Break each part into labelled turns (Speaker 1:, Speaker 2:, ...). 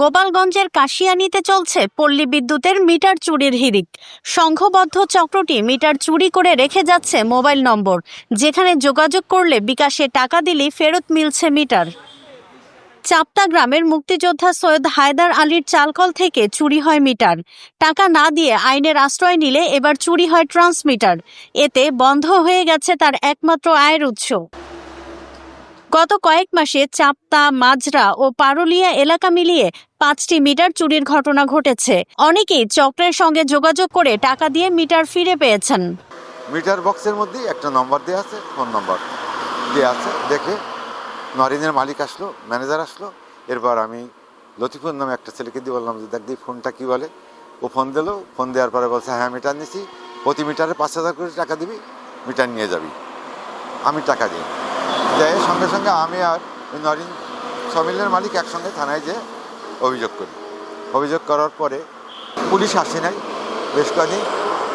Speaker 1: গোপালগঞ্জের কাশিয়ানিতে চলছে পল্লী বিদ্যুতের মিটার চুরির হিরিক সংঘবদ্ধ চক্রটি মিটার চুরি করে রেখে যাচ্ছে মোবাইল নম্বর। যেখানে যোগাযোগ করলে বিকাশে টাকা দিলেই ফেরত মিলছে মিটার। চাপতা গ্রামের মুক্তিযোদ্ধা সৈয়দ হায়দার আলীর চালকল থেকে চুরি হয় মিটার। টাকা না দিয়ে আইনের আশ্রয় নিলে এবার চুরি হয় ট্রান্সমিটার। এতে বন্ধ হয়ে গেছে তার একমাত্র আয়ের উৎস। গত কয়েক মাসে চাপতা, মাজরা ও পারুলিয়া এলাকা মিলিয়ে পাঁচটি মিটার চুরির ঘটনা ঘটেছে। অনেকেই চক্রের সঙ্গে যোগাযোগ করে টাকা দিয়ে মিটার ফিরে পেয়েছেন।
Speaker 2: মিটার বক্সের মধ্যে একটা নম্বর দেওয়া আছে, ফোন নম্বর দেওয়া আছে। দেখে নরিনের মালিক আসলো, ম্যানেজার আসলো। এরপর আমি লতিফুর নামে একটা ছেলেকে দিয়ে বললাম যে, দেখ দিয়ে ফোনটা কী বলে? ও ফোন দিলো। ফোন দেওয়ার পরে বলছে হ্যাঁ মিটার নিছি। প্রতি মিটারে পাঁচ হাজার করে টাকা দিবি, মিটার নিয়ে যাবি। আমি টাকা দিই। যাই সঙ্গে সঙ্গে আমি আর ওই নরিন সমিলের মালিক একসঙ্গে থানায় যে অভিযোগ করি। অভিযোগ করার পরে পুলিশ আসে নাই, বেশ কদিন,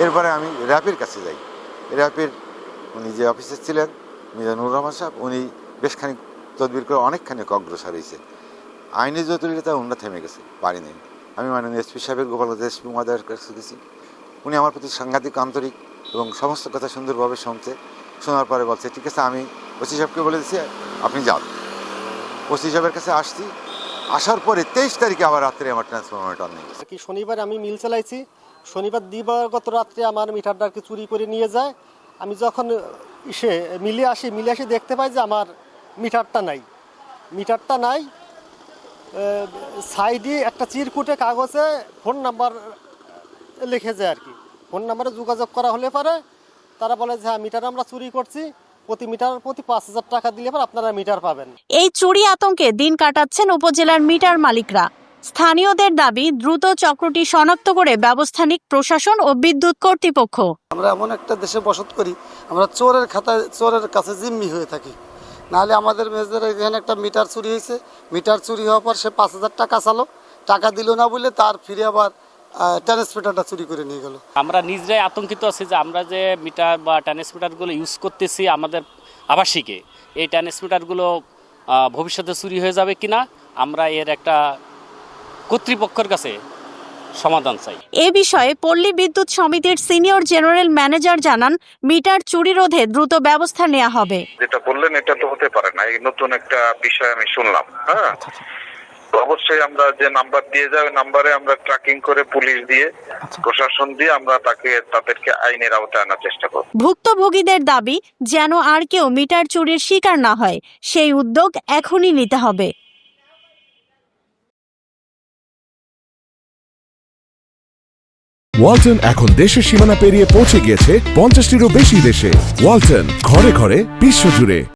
Speaker 2: এরপরে আমি র্যাপের কাছে যাই। র্যাপের উনি যে অফিসার ছিলেন, মিজানুর রহমান সাহেব, উনি বেশ খানিক তদবির করে অনেকখানি অগ্রসর হয়েছে। আইনের জটিলতা উন্নত থেমে গেছে, পারি নেই। আমি মাননীয় এসপি সাহেবের গোপালগঞ্জ এসপি মহোদয়ের কাছে গেছি। উনি আমার প্রতি সাংঘাতিক, আন্তরিক এবং সমস্ত কথা সুন্দরভাবে শুনছে, শোনার পরে বলছে, ঠিক আছে, আমি ওসি সাহেবকে বলে দিচ্ছি আপনি যান। ওসি সাহেবের কাছে আসছি। আসার পরে তেইশ তারিখে আবার রাত্রে আমার ট্রান্সফরমারটা নিয়ে গেছে।
Speaker 3: কি শনিবার আমি মিল চালাইছি। শনিবার দিবাগত রাত্রে আমার মিটারটা আর কি চুরি করে নিয়ে যায়। আমি যখন ইসে মিলে আসি মিলে আসি দেখতে পাই যে আমার মিটারটা নাই। মিটারটা নাই সাইডে একটা চিরকুটে কাগজে ফোন নাম্বার লিখে যায় আর কি। ফোন নাম্বারে যোগাযোগ করা হলে পারে। তারা বলে যে হ্যাঁ মিটার আমরা চুরি করছি। প্রতি মিটার প্রতি পাঁচ হাজার টাকা দিলে পরে আপনারা মিটার পাবেন।
Speaker 1: এই চুরি আতঙ্কে দিন কাটাচ্ছেন উপজেলার মিটার মালিকরা। স্থানীয়দের দাবি দ্রুত চক্রটি শনাক্ত করে ব্যবস্থা নিক প্রশাসন ও বিদ্যুৎ কর্তৃপক্ষ।
Speaker 4: আমরা এমন একটা দেশে বসত করি আমরা চোরের খাতায় চোরের কাছে জিম্মি হয়ে থাকি। নাহলে আমাদের মেজদের এখানে একটা মিটার চুরি হয়েছে। মিটার চুরি হওয়ার পর সে পাঁচ হাজার টাকা চালো। টাকা দিল না বলে তার ফিরে আবার ট্রান্সমিটারটা চুরি করে নিয়ে গেল।
Speaker 5: আমরা নিজেরাই আতঙ্কিত আছি যে আমরা যে মিটার বা ট্রান্সমিটারগুলো ইউজ করতেছি আমাদের আবাসিকে এই ট্রান্সমিটারগুলো ভবিষ্যতে চুরি হয়ে যাবে কিনা আমরা এর একটা কর্তৃপক্ষের কাছে সমাধান চাই।
Speaker 1: এ বিষয়ে পল্লী বিদ্যুৎ সমিতির সিনিয়র জেনারেল ম্যানেজার জানান মিটার চুরি রোধে দ্রুত ব্যবস্থা নেওয়া হবে।
Speaker 6: যেটা বললেন এটা তো হতে পারে না। এই নতুন একটা বিষয় আমি শুনলাম হ্যাঁ? তো অবশ্যই আমরা যে নাম্বার দিয়ে যাই ওই নাম্বারে আমরা ট্র্যাকিং করে পুলিশ দিয়ে প্রশাসন দিয়ে আমরা তাকে তাদেরকে আইনের আওতায় আনার চেষ্টা করব।
Speaker 1: ভুক্তভোগীদের দাবি যেন আর কেউ মিটার চুরির শিকার না হয় সেই উদ্যোগ এখনই নিতে হবে।
Speaker 7: ওয়ালটন এখন দেশের সীমানা পেরিয়ে পৌঁছে গিয়েছে পঞ্চাশটিরও বেশি দেশে। ওয়ালটন ঘরে ঘরে বিশ্বজুড়ে।